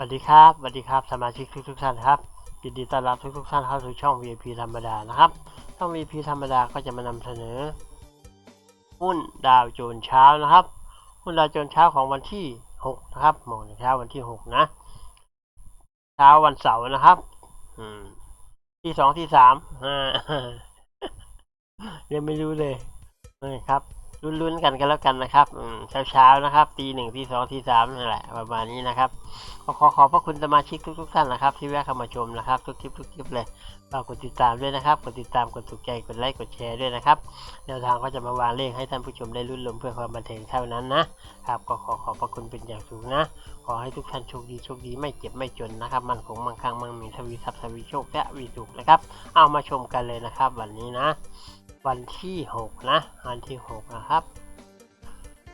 สวัสดีครับสวัสดีครับสมาชิกทุกทุกๆท่านครับยินดีต้อนรับทุกทุกๆท่านเข้าสู่ช่อง VIP ธรรมดานะครับ ช่อง VIP ธรรมดาก็จะมานำเสนอ หุ้นดาวโจนเช้านะครับ หุ้นดาวโจนเช้าของวันที่ 6 นะครับโมงเช้าวันที่ 6 นะ เช้าวันเสาร์นะครับ อืม ที่สองที่สามอ่ายังไม่รู้เลยนะครับ ลุ้นๆกันกันแล้วกันนะครับอืมเช้าๆนะครับตีหนึ่งตีสองตีสามนั่นแหละประมาณนี้นะครับก็ขอขอบพระคุณสมาชิกทุกๆท่านนะครับ ที่แวะเข้ามาชมนะครับทุกคลิปทุกคลิปเลยฝากกดติดตามด้วยนะครับกดติดตามกดถูกใจกดไลค์กดแชร์ด้วยนะครับแนวทางก็จะมาวางเลขให้ท่านผู้ชมได้รุ่นลมเพื่อความบันเทิงเท่านั้นนะครับก็ขอขอบพระคุณเป็นอย่างสูงนะ ขอให้ทุกท่านโชคดีโชคดีไม่เจ็บไม่จนนะครับมันคงมั่งคั่งมั่งมีทวีทรัพย์ทวีโชคและวีสุขนะครับ เอามาชมกันเลยนะครับ วันนี้นะ วันที่ 6 นะ วันที่ 6 นะครับ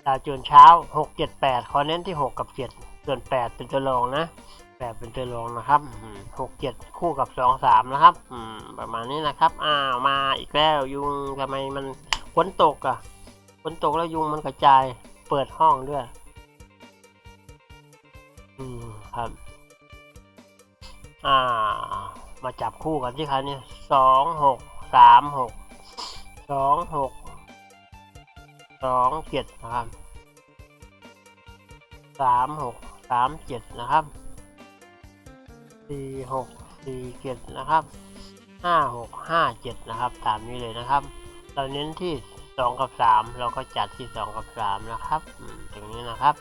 ดาวโจนเช้า 6 7 8ขอเน้นที่ 6 กับ 7 ส่วน 8 เป็นตัวรองนะ 8 เป็นตัวรองนะครับ 6 7 คู่กับ 2 3 นะครับประมาณนี้นะครับ อ้าว มาอีกแล้วยุงทำไมมันฝนตกอะฝนตกแล้วยุงมันกระจาย เปิดห้องด้วย อืมครับ อ่า มาจับคู่กันที่คันนี้สองหกสามหก สองหกสองเจ็ดนะครับสามหกสามเจ็ดนะครับสี่หกสี่เจ็ดนะครับห้าหกห้าเจ็ดนะครับตามนี้เลยนะครับ เราเน้นที่สองกับสามเราก็จัดที่สองกับสามนะครับอืมตรงนี้นะครับ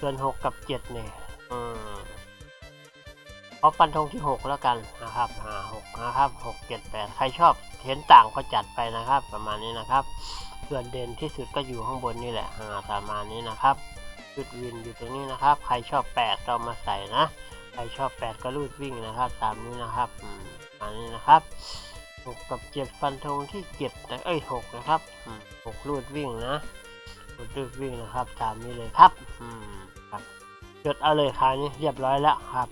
ส่วนหกกับเจ็ดเนี่ยอืม ขอฟันธงที่หกแล้วกันนะครับห้าหกนะครับหกเจ็ดแปดใครชอบเห็นต่างก็จัดไปนะครับ ประมาณนี้นะครับ ส่วนเด่นที่สุดก็อยู่ข้างบนนี่แหละอ่าประมาณนี้นะครับจุดวินอยู่ตรงนี้นะครับ ใครชอบแปดก็มาใส่นะ ใครชอบแปดก็รูดวิ่งนะครับ ตามนี้นะครับอืมประมาณนี้นะครับหกกับเจ็ดฟันธงที่เจ็ดนะเอ้ยหกนะครับหกรูดวิ่งนะรูดวิ่งนะครับ ตามนี้เลยครับอืมครับจดเอาเลยคราวนี้เรียบร้อยแล้วครับ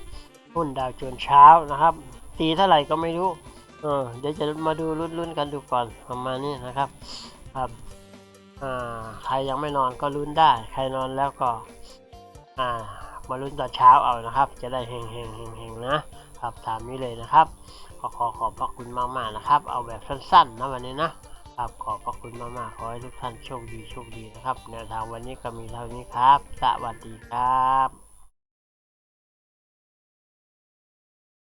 หุ้นดาวโจนเช้านะครับ ตีเท่าไหร่ก็ไม่รู้เออเดี๋ยวจะมาดูลุ้นๆกันดูก่อนประมาณนี้นะครับครับอ่าใครยังไม่นอนก็ลุ้นได้ ใครนอนแล้วก็อ่ามาลุ้นตอนเช้าเอานะครับ จะได้เฮงเฮงเฮงเฮงๆนะครับตามนี้เลยนะครับ ขอขอขอบพระคุณมากๆนะครับ เอาแบบสั้นๆนะวันนี้นะครับขอบพระคุณมากๆขอให้ทุกท่านโชคดีโชคดีนะครับแนวทางวันนี้ก็มีเท่านี้ครับ สวัสดีครับ